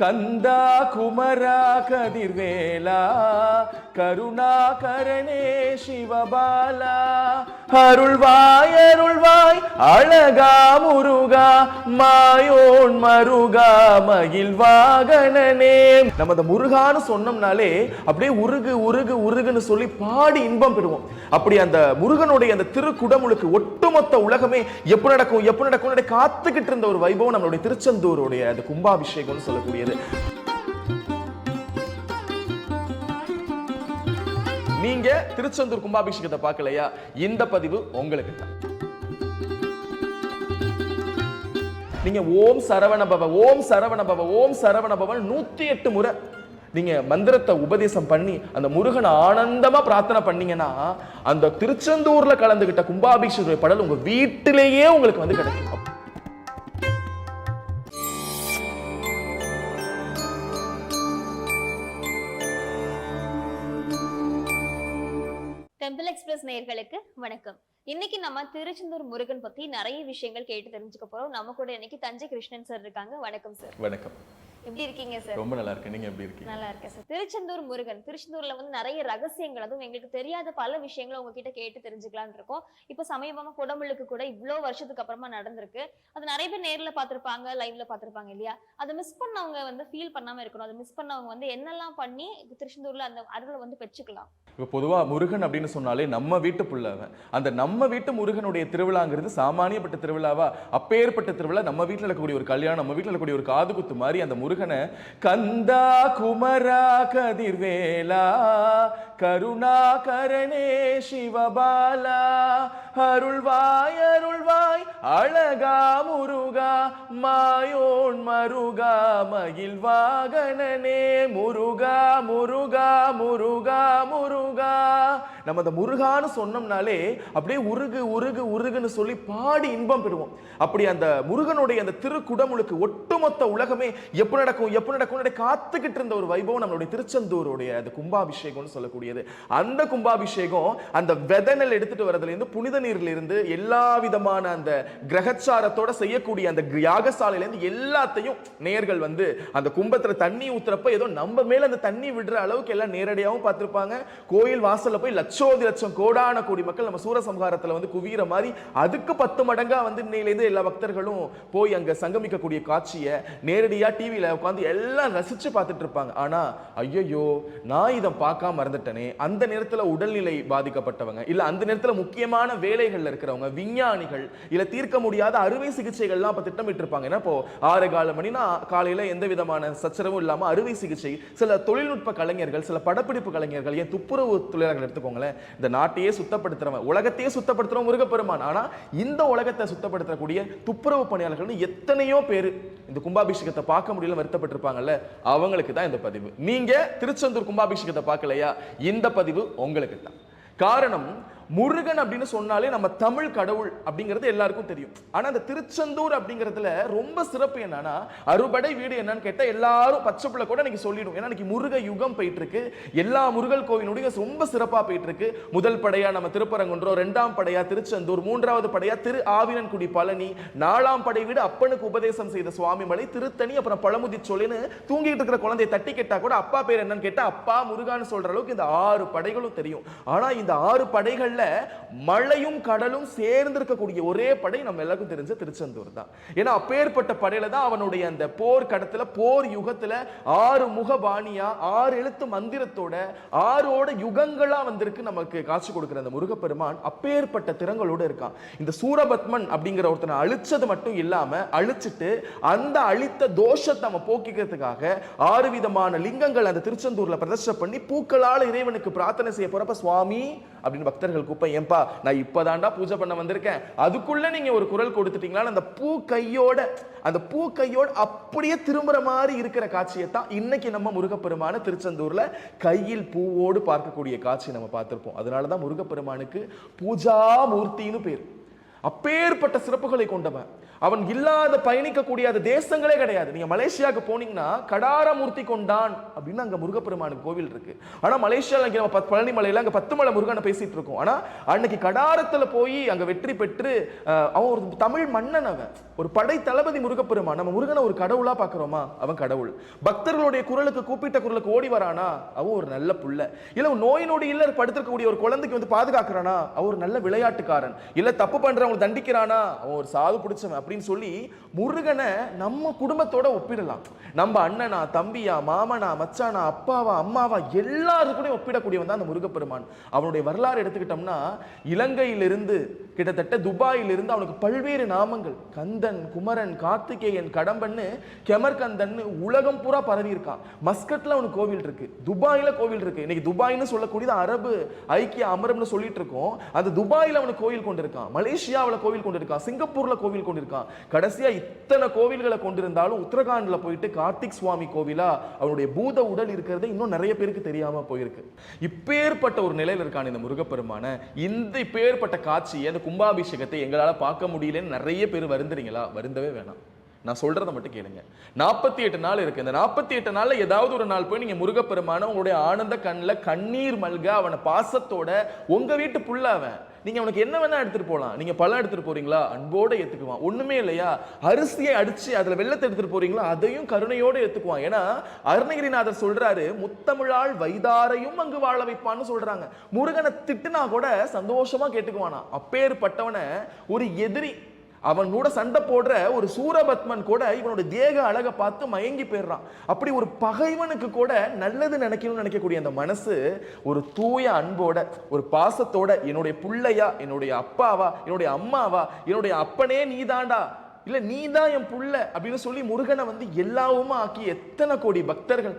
கந்தா குமரா கதிர்வேலா கருணாகரணே சிவபாலா. அருள்வாய் அருள்வாய் அழகா முருகா மாயோன் மருகா மகிழ் வாகனனே நம்ம அந்த முருகான்னு சொன்னோம்னாலே அப்படியே உருகு உருகு உருகுன்னு சொல்லி பாடி இன்பம் பெறுவோம். அப்படி அந்த முருகனுடைய அந்த திருக்குடமுழுக்கு ஒட்டுமொத்த உலகமே எப்போ நடக்கும் எப்போ நடக்கும் காத்துக்கிட்டு இருந்த ஒரு வைபவம் நம்மளுடைய திருச்செந்தூருடைய அந்த கும்பாபிஷேகம்னு சொல்லக்கூடியது நீங்க திருச்செந்தூர் கும்பாபிஷேகத்தை பார்க்கலையா? இந்த பதிவு உங்களுக்கு தான் நீங்க ஓம் சரவண பவ ஓம் சரவண பவ ஓம் சரவண பவன் நூத்தி எட்டு முறை நீங்க மந்திரத்தை உபதேசம் பண்ணி அந்த முருகனை ஆனந்தமா பிரார்த்தனை பண்ணீங்கன்னா அந்த திருச்செந்தூர்ல கலந்துகிட்ட கும்பாபிஷேக படல் உங்க வீட்டிலேயே உங்களுக்கு வந்து கிடைக்கும். டெம்பிள் எக்ஸ்பிரஸ் நேயர்களுக்கு வணக்கம். இன்னைக்கு நம்ம திருச்செந்தூர் முருகன் பத்தி நிறைய விஷயங்கள் கேட்டு தெரிஞ்சுக்க போறோம். நம்ம கூட இன்னைக்கு தஞ்சை கிருஷ்ணன் சார் இருக்காங்க. வணக்கம் சார் வணக்கம். எப்படி இருக்கீங்க சார் ரொம்ப நல்லா இருக்கு நீங்க எப்படி இருக்கீங்க? நல்லா இருக்கேன் சார் திருச்செந்தூர் முருகன். திருச்செந்தூர்ல வந்து நிறைய ரகசியங்கள் அதுவும் எங்களுக்கு தெரியாத பல விஷயங்களை உங்ககிட்ட கேட்டு தெரிஞ்சுக்கலாம்னு இருக்கோம். இப்போ சமீபமா குடமுழுக்கு கூட இவ்வளோ வருஷத்துக்கு அப்புறமா நடந்திருக்கு. அது நிறைய பேர் நேர்ல பார்த்திருப்பாங்க லைவ்ல பார்த்திருப்பாங்க இல்லையா? அதை மிஸ் பண்ணவங்க வந்து ஃபீல் பண்ணாம இருக்கணும். அதை மிஸ் பண்ணவங்க வந்து என்னெல்லாம் பண்ணி திருச்செந்தூர்ல அந்த அருளை வந்து பெற்றுக்கலாம்? இப்போ பொதுவா முருகன் அப்படின்னு சொன்னாலே நம்ம வீட்டு புள்ளவன். அந்த நம்ம வீட்டு முருகனுடைய திருவிழாங்கிறது சாமானியப்பட்ட திருவிழாவா? அப்பேற்பட்ட திருவிழா. நம்ம வீட்டில் இருக்கக்கூடிய ஒரு கல்யாணம் நம்ம வீட்டில் இருக்கக்கூடிய ஒரு காது குத்து மாதிரி அந்த முருகனை முருகனை கந்தா குமரா கதிர்வேலா கருணாகரணே சிவபாலா அருள்வாய் அருள்வாய் அழகா முருகா மாயோன் மருகா மகிழ்வாகனனே முருகா முருகா முருகா முருகா. நம்ம அந்த முருகான்னு சொன்னோம்னாலே அப்படியே உருகு உருகு உருகுன்னு சொல்லி பாடி இன்பம் பெறுவோம். அப்படி அந்த முருகனுடைய அந்த திருக்குடமுழுக்கு ஒட்டுமொத்த உலகமே எப்போ நடக்கும் எப்போ நடக்கும் காத்துக்கிட்டு இருந்த ஒரு வைபவம் நம்மளுடைய திருச்செந்தூருடைய அந்த கும்பாபிஷேகம்னு சொல்லக்கூடியது. அந்த கும்பாபிஷேகம் அந்த வெதனல் எடுத்துட்டு வரதுலேருந்து புனித இருந்து எல்லா விதமான அந்த கிரகச்சாரத்தோட செய்யக்கூடிய அந்த யாகசாலையிலேருந்து எல்லாத்தையும் நேர்கள் வந்து அந்த கும்பத்தில் தண்ணி ஊத்துறப்ப ஏதோ நம்ம மேல அந்த தண்ணி விடுற அளவுக்கு எல்லாம் நேரடியாகவும் பார்த்துருப்பாங்க. கோயில் வாசல்ல போய் லட்சோதி லட்சம் கோடான கோடி மக்கள் நம்ம சூரசம்ஹாரத்தில் வந்து குவியிற மாதிரி அதுக்கு பத்து மடங்கா வந்து இன்னையிலேருந்து எல்லா பக்தர்களும் போய் அங்க சங்கமிக்கக்கூடிய காட்சியை நேரடியாக டிவியில் உட்காந்து எல்லாம் ரசிச்சு பார்த்துட்டு இருப்பாங்க ஆனா ஐயோ நான் இதை பார்க்காம மறந்துட்டேனே. அந்த நேரத்தில் உடல்நிலை பாதிக்கப்பட்டவங்க. இல்லை அந்த நேரத்தில் முக்கியமான வேலைகள்ல இருக்கிறவங்க விஞ்ஞானிகள் இல்லை தீர்க்க முடியாத அறுவை சிகிச்சைகள்லாம் இப்போ திட்டமிட்டு இருப்பாங்க ஏன்னா இப்போ ஆறு கால மணினா காலையில எந்த விதமான சச்சரவும் இல்லாமல் அறுவை சிகிச்சை சில தொழில்நுட்ப கலைஞர்கள் சில படப்பிடிப்பு கலைஞர்கள் ஏன் துப்புரவு தொழிலாளர்கள் எடுத்துக்கோங்களேன் இந்த நாட்டையே சுத்தப்படுத்துறவன் உலகத்தையே சுத்தப்படுத்துறவன் முருகப்பெருமான். ஆனால் இந்த உலகத்தை சுத்தப்படுத்தக்கூடிய துப்புரவு பணியாளர்கள் எத்தனையோ பேர் இந்த கும்பாபிஷேகத்தை பார்க்க முடியல வருத்தப்பட்டிருப்பாங்கல்ல அவங்களுக்கு தான் இந்த பதிவு. நீங்க திருச்செந்தூர் கும்பாபிஷேகத்தை பார்க்கலையா? இந்த பதிவு உங்களுக்கு தான் காரணம் முருகன் அப்படின்னு சொன்னாலே நம்ம தமிழ் கடவுள் அப்படிங்கிறது எல்லாருக்கும் தெரியும். ஆனால் அந்த திருச்செந்தூர் அப்படிங்கிறதுல ரொம்ப சிறப்பு என்னன்னா அறுபடை வீடு என்னன்னு கேட்டால் எல்லாரும் பச்சை பிள்ளை கூட இன்னைக்கு சொல்லிடும். ஏன்னா இன்னைக்கு முருக யுகம் போயிட்டு இருக்கு எல்லா முருகல் கோவிலுடைய ரொம்ப சிறப்பாக போயிட்டு இருக்கு முதல் படையா நம்ம திருப்பரங்குன்றம் ரெண்டாம் படையா திருச்செந்தூர் மூன்றாவது படையா திரு ஆவினன்குடி பழனி நாலாம் படை வீடு அப்பனுக்கு உபதேசம் செய்த சுவாமிமலை திருத்தணி அப்புறம் பழமுதி சொல்லின்னு தூங்கிட்டு இருக்கிற குழந்தையை தட்டி கேட்டா கூட அப்பா பேர் என்னன்னு கேட்டால் அப்பா முருகான்னு சொல்ற அளவுக்கு இந்த ஆறு படைகளும் தெரியும். ஆனால் இந்த ஆறு படைகள்ல மழையும் கடலும் சேர்ந்து இருக்கக்கூடிய ஒரே படை நம்ம எல்லாருக்கும் தெரிஞ்ச திருச்செந்தூர் தான். ஏன்னா அப்பேற்பட்ட படையில தான் அவனுடைய அந்த போர் கடத்துல போர் யுகத்துல ஆறு முகபாணியா ஆறு எழுத்து மந்திரத்தோட ஆறோட யுகங்களா வந்திருக்கு நமக்கு காட்சி கொடுக்கிற அந்த முருகப்பெருமான் அப்பேற்பட்ட திறங்களோட இருக்கான். இந்த சூரபத்மன் அப்படிங்கிற ஒருத்தனை அழிச்சது மட்டும் இல்லாம அழிச்சிட்டு அந்த அழித்த தோஷத்தை நம்ம போக்கிக்கிறதுக்காக ஆறு விதமான லிங்கங்கள் அந்த திருச்செந்தூர்ல பிரதர்ஷனம் பண்ணி பூக்களால் இறைவனுக்கு பிரார்த்தனை செய்ய போறப்ப சுவாமி அப்படின்னு பக்தர்கள் குப்பை. ஏன்பா நான் இப்போதாண்டா பூஜை பண்ண வந்திருக்கேன். அதுக்குள்ளே நீங்கள் ஒரு குரல் கொடுத்துட்டீங்களான்னு அந்த பூ கையோட அந்த பூ கையோடு அப்படியே திரும்புகிற மாதிரி இருக்கிற காட்சியை தான் இன்னைக்கு நம்ம முருகப்பெருமான திருச்செந்தூரில் கையில் பூவோடு பார்க்கக்கூடிய காட்சி நம்ம பார்த்துருப்போம். அதனால தான் முருகப்பெருமானுக்கு பூஜா மூர்த்தின்னு பேர். அப்பேற்பட்ட சிறப்புகளை கொண்டவன். அவன் இல்லாத பயணிக்கக்கூடிய அந்த தேசங்களே கிடையாது. நீங்கள் மலேசியாவுக்கு போனீங்கன்னா கடாரமூர்த்தி கொண்டான் அப்படின்னு அங்கே முருகப்பெருமானுக்கு கோவில் இருக்கு. ஆனால் மலேசியாவில் இங்கே நம்ம பத்- பழனி மலையில் அங்கே பத்து மலை முருகனை பேசிட்டு இருக்கோம். ஆனால் அன்னைக்கு கடாரத்தில் போய் அங்கே வெற்றி பெற்று அவன் ஒரு தமிழ் மன்னன் அவன். ஒரு படை தளபதி முருகப்பெருமான். நம்ம முருகனை ஒரு கடவுளாக பார்க்குறோமா அவன் கடவுள். பக்தர்களுடைய குரலுக்கு கூப்பிட்ட குரலுக்கு ஓடி வரானா? அவன் ஒரு நல்ல புள்ள. இல்லை நோய் நொடி இல்லை படுத்திருக்கக்கூடிய ஒரு குழந்தைக்கு வந்து பாதுகாக்கிறானா? அவன் ஒரு நல்ல விளையாட்டுக்காரன். இல்லை தப்பு பண்ணுறவங்களை தண்டிக்கிறானா? அவன் ஒரு சாது பிடிச்சவன். அப்படின்னு சொல்லி முருகனை நம்ம குடும்பத்தோட ஒப்பிடலாம். நம்ம அண்ணனா தம்பியா மாமனா மச்சானா அப்பாவா அம்மாவா எல்லாரு ஒப்பிடக்கூடியவன் தான் அந்த முருகப்பெருமான். அவனுடைய வரலாறு எடுத்துக்கிட்டோம்னா இலங்கையிலிருந்து கிட்டத்தட்ட துபாயிலிருந்து அவனுக்கு பல்வேறு நாமங்கள். கந்தன் குமரன் கார்த்திகேயன் கடம்பன்னு கெமர்கந்தன் உலகம் பூரா பரவி இருக்கான் மஸ்கட்ல அவனுக்கு கோவில் இருக்கு. துபாயில கோவில் இருக்கு. இன்னைக்கு துபாய்னு சொல்லக்கூடியது அரபு ஐக்கிய அமரம்னு சொல்லிட்டு இருக்கோம். அந்த துபாயில அவனுக்கு கோவில் கொண்டிருக்கான். மலேசியாவில் கோவில் கொண்டிருக்கான். சிங்கப்பூர்ல கோவில் கொண்டிருக்கான். கடைசியாக இத்தனை கோவில்களை கொண்டிருந்தாலும் உத்தரகாண்டில் போயிட்டு கார்த்திக் சுவாமி கோவிலா அவருடைய பூத உடல் இருக்கிறது இன்னும் நிறைய பேருக்கு தெரியாமல் போயிருக்கு. இப்பேற்பட்ட ஒரு நிலையில் இருக்கான் இந்த முருகப்பெருமான. இந்த இப்பேற்பட்ட காட்சியை அந்த கும்பாபிஷேகத்தை எங்களால் பார்க்க முடியலன்னு நிறைய பேர் வருந்துறீங்களா? வருந்தவே வேணாம். நான் சொல்றதை மட்டும் கேளுங்க. நாற்பத்தி எட்டு நாள் இருக்கு. இந்த நாற்பத்தி எட்டு நாள்ல ஏதாவது ஒரு நாள் போய் நீங்க முருகப்பெருமான உங்களுடைய ஆனந்த கண்ணில் கண்ணீர் மல்க அவனை பாசத்தோட உங்க வீட்டு புள்ள அவன். நீங்க அவனுக்கு என்ன வேணா எடுத்துட்டு போலாம். நீங்க பழம் எடுத்துட்டு போறீங்களா? அன்போட ஏத்துக்குவான். ஒண்ணுமே இல்லையா? அரிசியை அடிச்சு அதுல வெள்ளத்தை எடுத்துட்டு போறீங்களா? அதையும் கருணையோட ஏத்துக்குவான். ஏன்னா அருணகிரிநாதர் சொல்றாரு முத்தமிழால் வைதாரையும் அங்கு வாழ வைப்பான்னு சொல்றாங்க. முருகனை திட்டுனா கூட சந்தோஷமா கேட்டுக்குவானா? அப்பேற்பட்டவனை ஒரு எதிரி அவன் கூட சண்டை போடுற ஒரு சூரபத்மன் கூட இவனோட தேக அழகை பார்த்து மயங்கி போயிடுறான். அப்படி ஒரு பகைவனுக்கு கூட நல்லது நினைக்கணும்னு நினைக்கக்கூடிய அந்த மனசு ஒரு தூய அன்போட ஒரு பாசத்தோட என்னுடைய புள்ளையா என்னுடைய அப்பாவா என்னுடைய அம்மாவா என்னுடைய அப்பனே நீதாண்டா நீ நீதான் என் புள்ள அப்படின்னு சொல்லி முருகனை வந்து எல்லாவுமா ஆக்கி எத்தனை கோடி பக்தர்கள்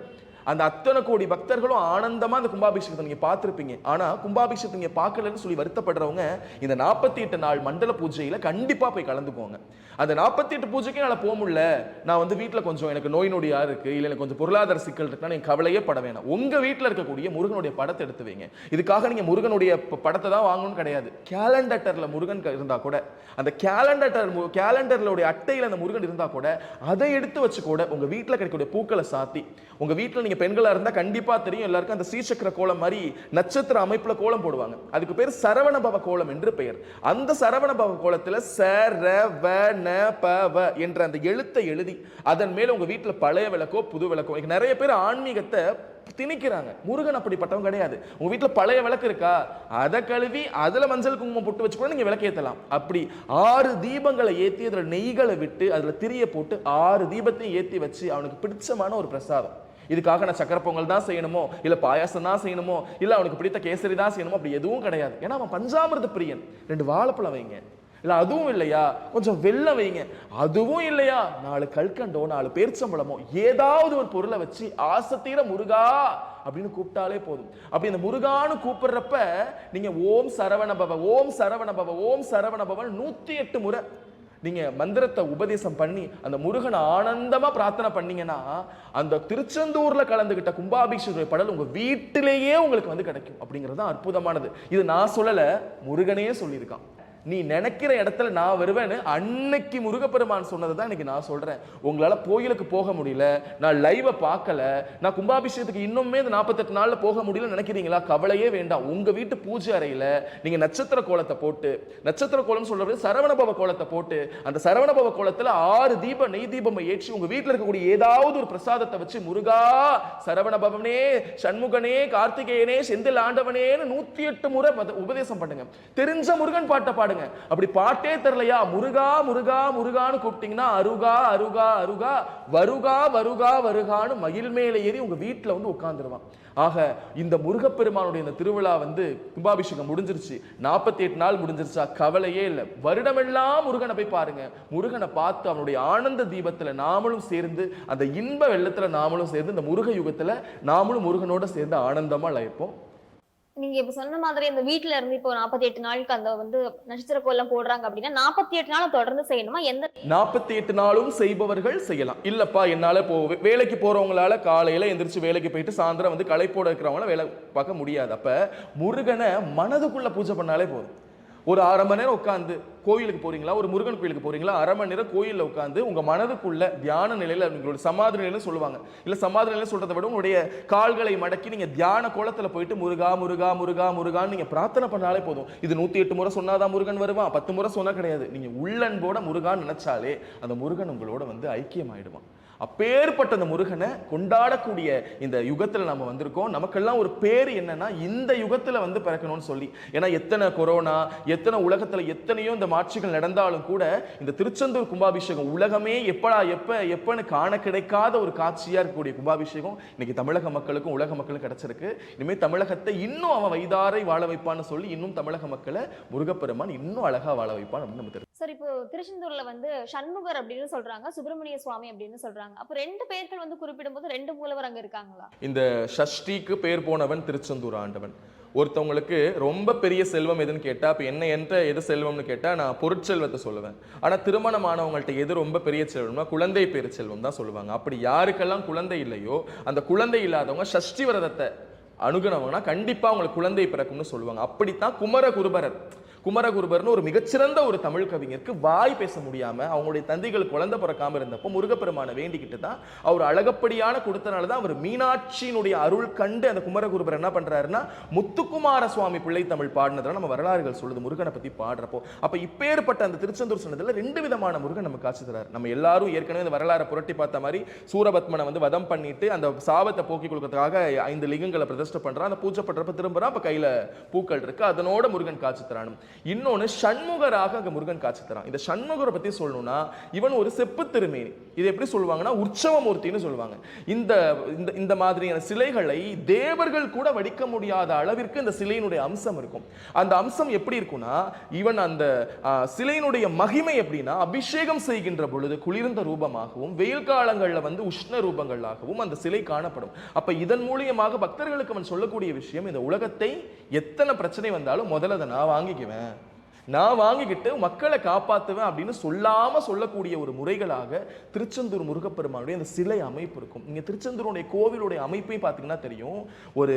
அந்த அத்தனை கோடி பக்தர்களும் ஆனந்தமா அந்த கும்பாபிஷேகத்தை நீங்க பார்த்துருப்பீங்க. ஆனா கும்பாபிஷேகத்தை நீங்க பார்க்கலன்னு சொல்லி வருத்தப்படுறவங்க இந்த நாற்பத்தி எட்டு நாள் மண்டல பூஜையில கண்டிப்பா போய் கலந்துக்கோங்க. அந்த நாற்பத்தி எட்டு பூஜைக்கு என்னால போக முடியல. நான் வந்து வீட்டில் கொஞ்சம் எனக்கு நோய் நொடியா இருக்கு இல்லை எனக்கு கொஞ்சம் பொருளாதார சிக்கல் இருக்குன்னா நீங்க கவலையே பட வேணாம். உங்க வீட்டில் இருக்கக்கூடிய முருகனுடைய படத்தை எடுத்து வைங்க. இதுக்காக நீங்க முருகனுடைய படத்தை தான் வாங்கணும்னு கிடையாது. கேலண்டர்ல முருகன் இருந்தால் இருந்தா கூட அந்த கேலண்டர் கேலண்டர்லோடைய அட்டையில் அந்த முருகன் இருந்தா கூட அதை எடுத்து வச்சு கூட உங்க வீட்டில் கிடைக்கக்கூடிய பூக்களை சாத்தி உங்க வீட்டில் நீங்க பெண்களா இருந்தா கண்டிப்பா தெரியும் எல்லாருக்கும் அந்த ஸ்ரீசக்கர கோலம் மாதிரி நட்சத்திர அமைப்புல கோலம் போடுவாங்க. அதுக்கு பேர் சரவணபவ கோலம் என்று பெயர். அந்த சரவணபவ கோலத்துல ச ர வ ந ப வ என்ற அந்த எழுத்தை எழுதி அதன் மேல உங்க வீட்டில் பழைய விளக்கோ புது விளக்கோ நிறைய பேர் ஆன்மீகத்தை திணிக்கிறாங்க. முருகன் அப்படிப்பட்டவன் கிடையாது. உங்க வீட்டில் பழைய விளக்கு இருக்கா? அதை கழுவி அதுல மஞ்சள் குங்குமம் போட்டு வச்சு கூட நீங்க விளக்கு ஏத்தலாம். அப்படி ஆறு தீபங்களை ஏத்தி அதுல நெய்களை விட்டு அதுல திரிய போட்டு ஆறு தீபத்தையும் ஏத்தி வச்சு அவனுக்கு பிடிச்சமான ஒரு பிரசாதம். இதுக்காக நான் சக்கரை பொங்கல் தான் செய்யணுமோ? இல்லை பாயாசம் தான் செய்யணுமோ? இல்லை அவனுக்கு பிடித்த கேசரி தான் செய்யணுமோ? அப்படி எதுவும் கிடையாது. ஏன்னா அவன் பஞ்சாமிரத பிரியன். ரெண்டு வாழைப்பழம் வைங்க. இல்லை அதுவும் இல்லையா? கொஞ்சம் வெள்ளம் வைங்க. அதுவும் இல்லையா? நாலு கல்கண்டோ நாலு பேர்ச்சம்பழமோ ஏதாவது ஒரு பொருளை வச்சு ஆசத்தீர முருகா அப்படின்னு கூப்பிட்டாலே போதும். அப்படி இந்த முருகான்னு கூப்பிடுறப்ப நீங்க ஓம் சரவண பவ ஓம் சரவண பவ ஓம் சரவண பவன் நூத்தி எட்டு முறை நீங்கள் மந்திரத்தை உபதேசம் பண்ணி அந்த முருகனை ஆனந்தமாக பிரார்த்தனை பண்ணீங்கன்னா அந்த திருச்செந்தூரில் கலந்துக்கிட்ட கும்பாபிஷேக படல் உங்கள் வீட்டிலேயே உங்களுக்கு வந்து கிடைக்கும் அப்படிங்கிறது தான் அற்புதமானது. இது நான் சொல்லலை முருகனே சொல்லியிருக்கான். நீ நினைக்கிற இடத்துல நான் வருவேன்னு அன்னைக்கு முருகப்பெருமான் சொன்னதை தான் இன்னைக்கு நான் சொல்றேன். உங்களால கோயிலுக்கு போக முடியல நான் லைவை பார்க்கல நான் கும்பாபிஷேகத்துக்கு இன்னுமே இந்த நாற்பத்தெட்டு நாளில் போக முடியல நினைக்கிறீங்களா? கவலையே வேண்டாம். உங்க வீட்டு பூஜை அறையில நீங்க நட்சத்திர கோலத்தை போட்டு நட்சத்திர கோலம்னு சொல்றது சரவணபவ கோலத்தை போட்டு அந்த சரவணபவ கோலத்துல ஆறு தீப நெய் தீபம் ஏற்றி உங்க வீட்டில் இருக்கக்கூடிய ஏதாவது ஒரு பிரசாதத்தை வச்சு முருகா சரவணபவனே சண்முகனே கார்த்திகேயனே செந்தில் ஆண்டவனேன்னு நூத்தி எட்டு முறை உபதேசம் பண்ணுங்க. தெரிஞ்ச முருகன் பாட்டை பாடுங்க. அப்படி பாட்டே தெரியலையா? முருகா முருகா முருகான்னு கூப்பிட்டீங்கன்னா அருகா அருகா அருகா வருகா வருகா வருகான்னு மயில் மேலே ஏறி உங்க வீட்டுல வந்து உட்கார்ந்துருவான் ஆக இந்த முருகப்பெருமானுடைய இந்த திருவிழா வந்து கும்பாபிஷேகம் முடிஞ்சிருச்சு. நாற்பத்தி எட்டு நாள் முடிஞ்சிருச்சா? கவலையே இல்லை. வருடமெல்லாம் முருகனை போய் பாருங்க. முருகனை பார்த்து அவனுடைய ஆனந்த தீபத்துல நாமளும் சேர்ந்து அந்த இன்ப வெள்ளத்துல நாமளும் சேர்ந்து இந்த முருக யுகத்துல நாமளும் முருகனோட சேர்ந்து ஆனந்தமாக லயிப்போம். நீங்க இப்ப சொன்ன மாதிரி அந்த வீட்ல இருந்து இப்போ நாற்பத்தி எட்டு நாளுக்கு அந்த வந்து நட்சத்திர கோலம் போடுறாங்க அப்படின்னா நாற்பத்தி எட்டு நாள் தொடர்ந்து செய்யணுமா? எந்த நாற்பத்தி எட்டு நாளும் செய்பவர்கள் செய்யலாம். இல்லப்பா என்னால போ வேலைக்கு போறவங்களால காலையில எந்திரிச்சு வேலைக்கு போயிட்டு சாயந்தரம் வந்து களைப்போட இருக்கிறவங்கள வேலை பார்க்க முடியாது. அப்ப முருகனை மனதுக்குள்ள பூஜை பண்ணாலே போதும். ஒரு அரை மணி நேரம் உட்காந்து கோயிலுக்கு போறீங்களா? ஒரு முருகன் கோயிலுக்கு போறீங்களா? அரை மணி நேரம் கோயிலில் உட்காந்து உங்க மனதுக்குள்ள தியான நிலையில உங்களோட சமாதி நிலையில சொல்லுவாங்க. இல்ல சமாதி நிலையில சொல்றதை விட உங்களுடைய கால்களை மடக்கி நீங்க தியான கோலத்துல போயிட்டு முருகா முருகா முருகா முருகான்னு நீங்க பிரார்த்தனை பண்ணாலே போதும். இது நூத்தி எட்டு முறை சொன்னாதான் முருகன் வருவான். பத்து முறை சொன்னா கிடையாது. நீங்க உள்ளன்போட முருகான்னு நினைச்சாலே அந்த முருகன் உங்களோட வந்து ஐக்கியமாயிடுவான். அப்பேற்பட்ட அந்த முருகனை கொண்டாடக்கூடிய இந்த யுகத்தில் நம்ம வந்திருக்கோம். நமக்கெல்லாம் ஒரு பேர் என்னன்னா இந்த யுகத்தில் வந்து பிறக்கணும்னு சொல்லி. ஏன்னா எத்தனை கொரோனா எத்தனை உலகத்தில் எத்தனையோ இந்த மாட்சிகள் நடந்தாலும் கூட இந்த திருச்செந்தூர் கும்பாபிஷேகம் உலகமே எப்படா எப்போ எப்பன்னு காண கிடைக்காத ஒரு காட்சியாக இருக்கக்கூடிய கும்பாபிஷேகம் இன்னைக்கு தமிழக மக்களுக்கும் உலக மக்களுக்கும் கிடைச்சிருக்கு. இனிமேல் தமிழகத்தை இன்னும் அவன் வைதாரை வாழ வைப்பான்னு சொல்லி இன்னும் தமிழக மக்களை முருகப்பெருமான் இன்னும் அழகாக வாழ வைப்பான் அப்படின்னு நம்ம தெரியும் சார் இப்போ திருச்செந்தூர்ல வந்து சண்முகர் அப்படின்னு சொல்றாங்க சுப்பிரமணிய சுவாமி அப்படின்னு சொல்றாங்க. அப்போ ரெண்டு பேர்கள் வந்து குறிப்பிடும்போது ரெண்டு மூலவர் அங்க இருக்காங்களா? இந்த ஷஷ்டிக்கு பேர் போனவன் திருச்செந்தூர் ஆண்டவன். ஒருத்தவங்களுக்கு ரொம்ப பெரிய செல்வம் எதுன்னு கேட்டால் அப்போ என்ன என்கிட்ட எது செல்வம்னு கேட்டால் நான் பொருட்செல்வத்தை சொல்லுவேன். ஆனால் திருமணமானவங்கள்ட்ட எது ரொம்ப பெரிய செல்வம்னா குழந்தை பேர் செல்வம் தான் சொல்லுவாங்க. அப்படி யாருக்கெல்லாம் குழந்தை இல்லையோ அந்த குழந்தை இல்லாதவங்க ஷஷ்டி விரதத்தை அணுகுனவங்கன்னா கண்டிப்பாக அவங்களுக்கு குழந்தை பிறக்கும்னு சொல்லுவாங்க. அப்படித்தான் குமர குருபரர் குமரகுருபர்னு ஒரு மிகச்சிறந்த ஒரு தமிழ் கவிஞருக்கு வாய் பேச முடியாம அவங்களுடைய தந்தைகள் குழந்தை பிறக்காம இருந்தப்போ முருகப்பெருமானை வேண்டிக்கிட்டு தான் அவர் அழகப்படியான கொடுத்தனால தான் அவர் மீனாட்சியினுடைய அருள் கண்டு அந்த குமரகுருபர் என்ன பண்றாருன்னா முத்துக்குமார சுவாமி பிள்ளை தமிழ் பாடினதுல நம்ம வரலாறுகள் சொல்லுது முருகனை பத்தி பாடுறப்போ. அப்ப இப்பேற்பட்ட அந்த திருச்செந்தூர் சொன்னதுல ரெண்டு விதமான முருகன் நம்ம காட்சி தராரு. நம்ம எல்லாரும் ஏற்கனவே இந்த வரலாறை புரட்டி பார்த்த மாதிரி சூரபத்மனை வந்து வதம் பண்ணிட்டு அந்த சாபத்தை போக்கிக் கொடுக்கறதுக்காக ஐந்து லிங்கங்களை பிரதிஷ்டை பண்றான். அந்த பூஜை பண்றப்ப திரும்புறான். அப்ப கையில பூக்கள் இருக்கு. அதனோட முருகன் காட்சி தரானும். இன்னொன்னு சண்முகராக அங்கே முருகன் காட்சி தரான். இந்த சண்முகரை பற்றி சொல்லணும்னா இவன் ஒரு செப்பு திருமேனி. இது எப்படி சொல்லுவாங்கன்னா உற்சவமூர்த்தின்னு சொல்லுவாங்க. இந்த இந்த இந்த மாதிரியான சிலைகளை தேவர்கள் கூட வடிக்க முடியாத அளவிற்கு இந்த சிலையினுடைய அம்சம் இருக்கும். அந்த அம்சம் எப்படி இருக்கும்னா இவன் அந்த சிலையினுடைய மகிமை எப்படின்னா அபிஷேகம் செய்கின்ற பொழுது குளிர்ந்த ரூபமாகவும் வெயில் காலங்களில் வந்து உஷ்ண ரூபங்களாகவும் அந்த சிலை காணப்படும். அப்ப இதன் மூலியமாக பக்தர்களுக்கு அவன் சொல்லக்கூடிய விஷயம் இந்த உலகத்தை எத்தனை பிரச்சனை வந்தாலும் முதல்ல அதை நான் வாங்கிக்குவேன். நான் வாங்கிக்கிட்டு மக்களை காப்பாற்றுவேன் அப்படின்னு சொல்லாமல் சொல்லக்கூடிய ஒரு முறைகளாக திருச்செந்தூர் முருகப்பெருமானுடைய அந்த சிலை அமைப்பு இருக்கும். இங்கே திருச்செந்தூருடைய கோவிலுடைய அமைப்பையும் பார்த்தீங்கன்னா தெரியும். ஒரு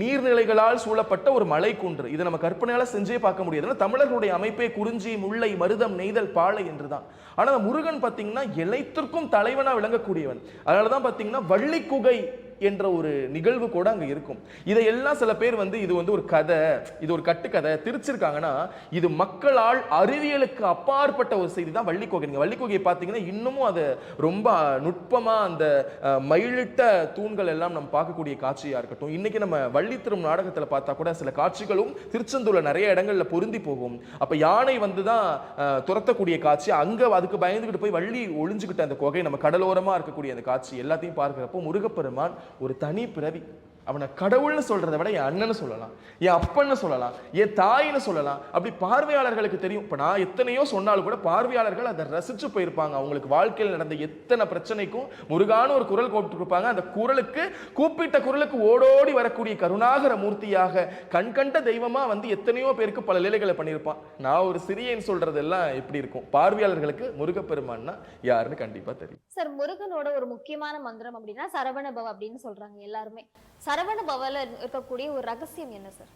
நீர்நிலைகளால் சூழப்பட்ட ஒரு மலை குன்று இதை நம்ம கற்பனையால் செஞ்சே பார்க்க முடியாதுன்னா தமிழர்களுடைய அமைப்பே குறிஞ்சி முல்லை மருதம் நெய்தல் பாலை என்று தான் அந்த முருகன் பார்த்தீங்கன்னா எலைத்திற்கும் தலைவனாக விளங்கக்கூடியவன். அதனாலதான் பார்த்தீங்கன்னா வள்ளிக்குகை என்ற ஒரு நிகழ்வு கூட அங்கே இருக்கும். இதையெல்லாம் சில பேர் வந்து இது வந்து ஒரு கதை இது ஒரு கட்டுக்கதை திரிச்சிருக்காங்கன்னா இது மக்களால் அறிவியலுக்கு அப்பாற்பட்ட ஒரு செய்தி தான் வள்ளிக்கோகை. நீங்கள் வள்ளிக்கோகையை பார்த்தீங்கன்னா இன்னமும் அது ரொம்ப நுட்பமாக அந்த மயிலிட்ட தூண்கள் எல்லாம் நம்ம பார்க்கக்கூடிய காட்சியாக இருக்கட்டும். இன்னைக்கு நம்ம வள்ளித்திரும் நாடகத்தில் பார்த்தா கூட சில காட்சிகளும் திருச்செந்தூரில் நிறைய இடங்களில் பொருந்தி போகும். அப்போ யானை வந்து தான் துரத்தக்கூடிய காட்சி. அங்கே அதுக்கு பயந்துகிட்டு போய் வள்ளி ஒளிஞ்சுக்கிட்ட அந்த குகை நம்ம கடலோரமாக இருக்கக்கூடிய அந்த காட்சி எல்லாத்தையும் பார்க்குறப்போ முருகப்பெருமான் ஒரு தனி பிறவி. அவனை கடவுள்னு சொல்றதை விட என் அண்ணன்னு சொல்லலாம் என் அப்பன்னு சொல்லலாம் என் தாயின்னு சொல்லலாம். அப்படி பார்வையாளர்களுக்கு தெரியும். இப்போ நான் எத்தனையோ சொன்னாலும் கூட பார்வையாளர்கள் அதை ரசிச்சு போயிருப்பாங்க. அவங்களுக்கு வாழ்க்கையில் நடந்த எத்தனை பிரச்சனைக்கும் முருகான ஒரு குரல் கூப்பிட்டுருப்பாங்க அந்த குரலுக்கு கூப்பிட்ட குரலுக்கு ஓடோடி வரக்கூடிய கருணாகர மூர்த்தியாக கண்கண்ட தெய்வமா வந்து எத்தனையோ பேருக்கு பல லீலைகளை பண்ணியிருப்பான். நான் ஒரு சிறியன் சொல்றதெல்லாம் எப்படி இருக்கும்? பார்வையாளர்களுக்கு முருகப்பெருமான்னா யாருன்னு கண்டிப்பாக தெரியும். சார் முருகனோட ஒரு முக்கியமான மந்திரம் அப்படின்னா சரவணபவ் அப்படின்னு சொல்றாங்க எல்லாருமே. சரவண பவல இருக்கக்கூடிய ஒரு ரகசியம் என்ன சார்?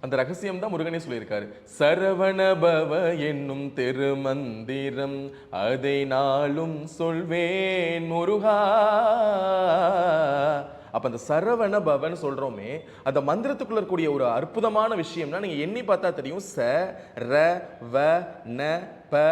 அந்த ரகசியம் தான் முருகனே சொல்லியிருக்காரு. சரவணபவ என்னும் திருமந்திரம் அதை நாளும் சொல்வேன் முருகா. அப்போ அந்த சரவண பவன் சொல்றோமே அந்த மந்திரத்துக்குள்ள இருக்கக்கூடிய ஒரு அற்புதமான விஷயம்னா நீங்கள் எண்ணி பார்த்தா தெரியும். ச ர வ ந ப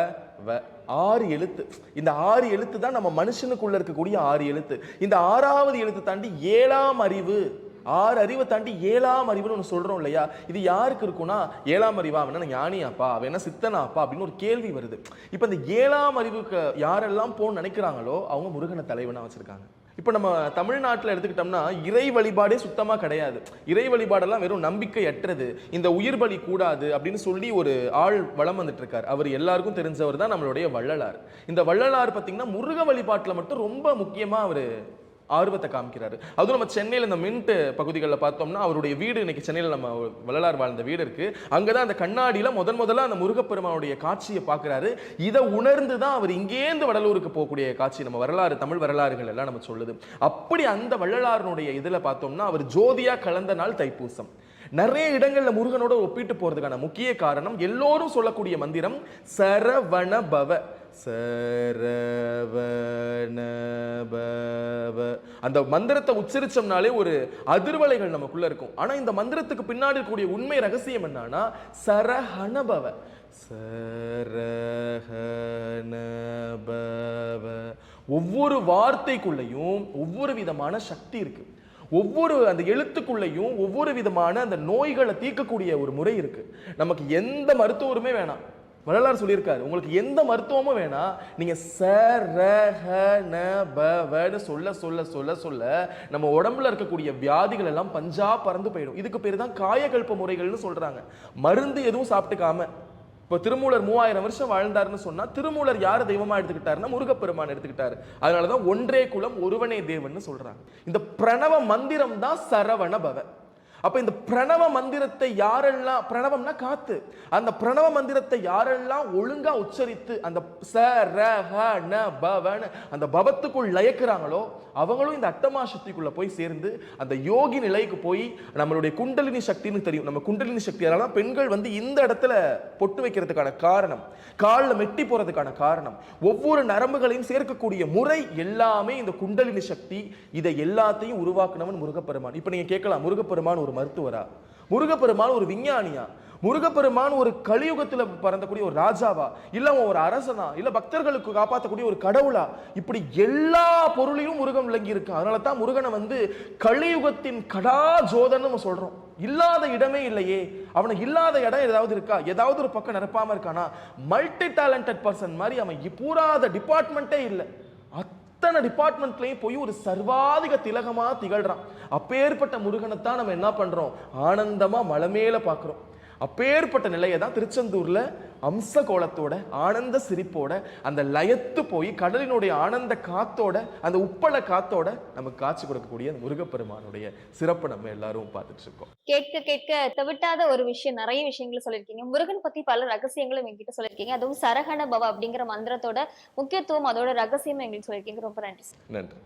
வ ஆறு எழுத்து. இந்த ஆறு எழுத்து தான் நம்ம மனுஷனுக்குள்ள இருக்கக்கூடிய ஆறு எழுத்து. இந்த ஆறாவது எழுத்து தாண்டி ஏழாம் அறிவு. ஆறு அறிவை தாண்டி ஏழாம் அறிவுன்னு ஒன்று சொல்றோம் இல்லையா? இது யாருக்கு இருக்கும்னா ஏழாம் அறிவா? அவன் என்ன ஞானியாப்பா? அவன் என்ன சித்தனாப்பா? அப்படின்னு ஒரு கேள்வி வருது. இப்போ இந்த ஏழாம் அறிவுக்கு யாரெல்லாம் போகணும்னு நினைக்கிறாங்களோ அவங்க முருகனை தலைவனா வச்சிருக்காங்க. இப்போ நம்ம தமிழ்நாட்டில் எடுத்துக்கிட்டோம்னா இறை வழிபாடே சுத்தமாக கிடையாது. இறை வழிபாடெல்லாம் வெறும் நம்பிக்கை அற்றது இந்த உயிர் பலி கூடாது அப்படின்னு சொல்லி ஒரு ஆள் வளம் வந்துட்டு இருக்கார் அவர் எல்லாருக்கும் தெரிஞ்சவர் தான் நம்மளுடைய வள்ளலார். இந்த வள்ளலார் பார்த்தீங்கன்னா முருக வழிபாட்டில் மட்டும் ரொம்ப முக்கியமாக அவர் ஆர்வத்தை காமிக்கிறாரு. அதுவும் நம்ம சென்னையில் இந்த மின்ட் பகுதிகளில் பார்த்தோம்னா அவருடைய வீடு இன்னைக்கு சென்னையில் நம்ம வள்ளலார் வாழ்ந்த வீடு இருக்கு. அங்கே தான் அந்த கண்ணாடியில் முதன் முதல்ல அந்த முருகப்பெருமானுடைய காட்சியை பார்க்குறாரு. இதை உணர்ந்து தான் அவர் இங்கேருந்து வடலூருக்கு போகக்கூடிய காட்சி நம்ம வரலாறு தமிழ் வரலாறுகள் எல்லாம் நம்ம சொல்லுது. அப்படி அந்த வள்ளலாருடைய இதில் பார்த்தோம்னா அவர் ஜோதியாக கலந்த நாள் தைப்பூசம். நிறைய இடங்கள்ல முருகனோட ஒப்பிட்டு போறதுக்கான முக்கிய காரணம் எல்லோரும் சொல்லக்கூடிய மந்திரம் சரவண பவ அந்த மந்திரத்தை உச்சரிச்சோம்னாலே ஒரு அதிர்வலைகள் நமக்குள்ள இருக்கும். ஆனா இந்த மந்திரத்துக்கு பின்னாடி இருக்கக்கூடிய உண்மை ரகசியம் என்னன்னா சரஹணபவ. சரஹணபவ. ஒவ்வொரு வார்த்தைக்குள்ளேயும் ஒவ்வொரு விதமான சக்தி இருக்கு. ஒவ்வொரு அந்த எழுத்துக்குள்ளேயும் ஒவ்வொரு விதமான அந்த நோய்களை தீர்க்கக்கூடிய ஒரு முறை இருக்கு. நமக்கு எந்த மருத்துவருமே வேணாம். வள்ளலார் சொல்லியிருக்காரு உங்களுக்கு எந்த மருத்துவமும் வேணாம் நீங்க சரஹணபவன்னு சொல்ல சொல்ல சொல்ல சொல்ல நம்ம உடம்புல இருக்கக்கூடிய வியாதிகள் எல்லாம் பஞ்சா பறந்து போயிடும். இதுக்கு பேர் தான் காயகல்ப முறைகள்னு சொல்றாங்க. மருந்து எதுவும் சாப்பிட்டுக்காம இப்போ திருமூலர் மூவாயிரம் வருஷம் வாழ்ந்தாருன்னு சொன்னால் திருமூலர் யார் தெய்வமாக எடுத்துக்கிட்டாருன்னா முருகப்பெருமான் எடுத்துக்கிட்டாரு. அதனாலதான் ஒன்றே குலம் ஒருவனே தேவன்னு சொல்கிறாங்க இந்த பிரணவ மந்திரம் தான் சரவண பவன் அப்போ இந்த பிரணவ மந்திரத்தை யாரெல்லாம் பிரணவம்னா காத்து. அந்த பிரணவ மந்திரத்தை யாரெல்லாம் ஒழுங்கா உச்சரித்து அந்த ச ர ஹ ந பவன்னு அந்த பவத்துக்குள் லயக்கிறாங்களோ அவங்களும் இந்த அட்டமா சக்திக்குள்ள போய் சேர்ந்து அந்த யோகி நிலைக்கு போய் நம்மளுடைய குண்டலினி சக்தின்னு தெரியும். நம்ம குண்டலினி சக்தி அதனால பெண்கள் வந்து இந்த இடத்துல பொட்டு வைக்கிறதுக்கான காரணம் காலில் மெட்டி போறதுக்கான காரணம். ஒவ்வொரு நரம்புகளையும் சேர்க்கக்கூடிய முறை எல்லாமே இந்த குண்டலினி சக்தி இதை எல்லாத்தையும் உருவாக்குனவன் முருகப்பெருமான். இப்போ நீங்க கேட்கலாம் முருகப்பெருமான் ஒரு மருத்துவரா? முருகப்பெருமான் ஒரு விஞ்ஞானியா? முருகப்பெருமான் ஒரு கலியுகத்துல பிறந்தக்கூடிய ஒரு ராஜாவா? இல்லை அவன் ஒரு அரசனா? இல்ல பக்தர்களுக்கு காப்பாற்றக்கூடிய ஒரு கடவுளா? இப்படி எல்லா பொருளையும் முருகன் விளங்கி இருக்கு அதனால தான் முருகனை வந்து கலியுகத்தின் கடா ஜோதன்னு நம்ம சொல்றோம். இல்லாத இடமே இல்லையே. அவனை இல்லாத இடம் ஏதாவது இருக்கா? ஏதாவது ஒரு பக்கம் நிரப்பாமல் இருக்கானா? மல்டி டேலண்டட் பர்சன் மாதிரி அவன் பூராத டிபார்ட்மெண்ட்டே இல்லை. அத்தனை டிபார்ட்மெண்ட்லேயும் போய் ஒரு சர்வாதிக திலகமாக திகழ்கிறான் அப்பேற்பட்ட முருகனைத்தான் நம்ம என்ன பண்ணுறோம் ஆனந்தமாக மலை பார்க்குறோம் அப்பேற்பட்ட நிலையை தான் திருச்செந்தூர்ல அம்ச கோலத்தோட ஆனந்த சிரிப்போட அந்த லயத்து போய் கடலினுடைய ஆனந்த காத்தோட அந்த உப்பள காத்தோட நமக்கு காட்சி கொடுக்கக்கூடிய அந்த முருகப்பெருமானுடைய சிறப்பு நம்ம எல்லாரும் பார்த்துட்டு இருக்கோம். கேட்க கேட்க தவிட்டாத ஒரு விஷயம் நிறைய விஷயங்களை சொல்லியிருக்கீங்க. முருகன் பத்தி பல ரகசியங்களும் என்கிட்ட சொல்லியிருக்கீங்க. அதுவும் சரகண பவ அப்படிங்கிற மந்திரத்தோட முக்கியத்துவம் அதோட ரகசியம் எங்களுக்கு சொல்லியிருக்கீங்க. ரொம்ப நன்றி நன்றி.